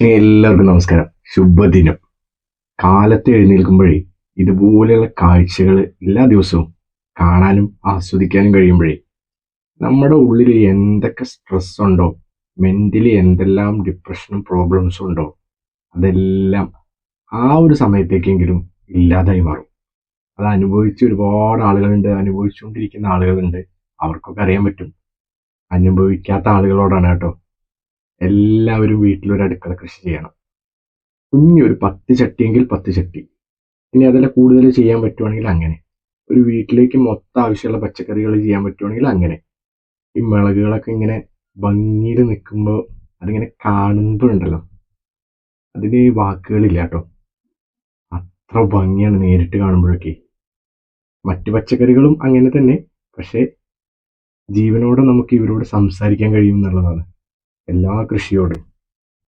എല്ലാവർക്കും നമസ്കാരം. ശുഭദിനം. കാലത്ത് എഴുന്നേൽക്കുമ്പോഴേ ഇതുപോലെയുള്ള കാഴ്ചകൾ എല്ലാ ദിവസവും കാണാനും ആസ്വദിക്കാനും കഴിയുമ്പോഴേ നമ്മുടെ ഉള്ളിൽ എന്തൊക്കെ സ്ട്രെസ് ഉണ്ടോ മെന്റലി എന്തെല്ലാം ഡിപ്രഷനും പ്രോബ്ലംസും ഉണ്ടോ അതെല്ലാം ആ ഒരു സമയത്തേക്കെങ്കിലും ഇല്ലാതായി മാറും. അത് അനുഭവിച്ച് ഒരുപാട് ആളുകളുണ്ട് അനുഭവിച്ചുകൊണ്ടിരിക്കുന്ന ആളുകളുണ്ട്. അവർക്കൊക്കെ അറിയാൻ പറ്റും. അനുഭവിക്കാത്ത ആളുകളോടാണ് കേട്ടോ. എല്ലാവരും വീട്ടിലൊരു അടുക്കള കൃഷി ചെയ്യണം. കുഞ്ഞൊരു പത്ത് ചട്ടിയെങ്കിൽ പത്ത് ചട്ടി. ഇനി അതിൽ കൂടുതൽ ചെയ്യാൻ പറ്റുവാണെങ്കിൽ അങ്ങനെ. ഒരു വീട്ടിലേക്ക് മൊത്തം ആവശ്യമുള്ള പച്ചക്കറികൾ ചെയ്യാൻ പറ്റുവാണെങ്കിൽ അങ്ങനെ. ഈ മിളകുകളൊക്കെ ഇങ്ങനെ ഭംഗിയിൽ നിൽക്കുമ്പോൾ അതിങ്ങനെ കാണുമ്പോൾ ഉണ്ടല്ലോ. അതിന് വാക്കുകളില്ല കേട്ടോ. അത്ര ഭംഗിയാണ് നേരിട്ട് കാണുമ്പോഴൊക്കെ. മറ്റു പച്ചക്കറികളും അങ്ങനെ തന്നെ. പക്ഷേ ജീവനോടെ നമുക്ക് ഇവരോട് സംസാരിക്കാൻ കഴിയും എന്നുള്ളതാണ്. എല്ലാ കൃഷിയോടും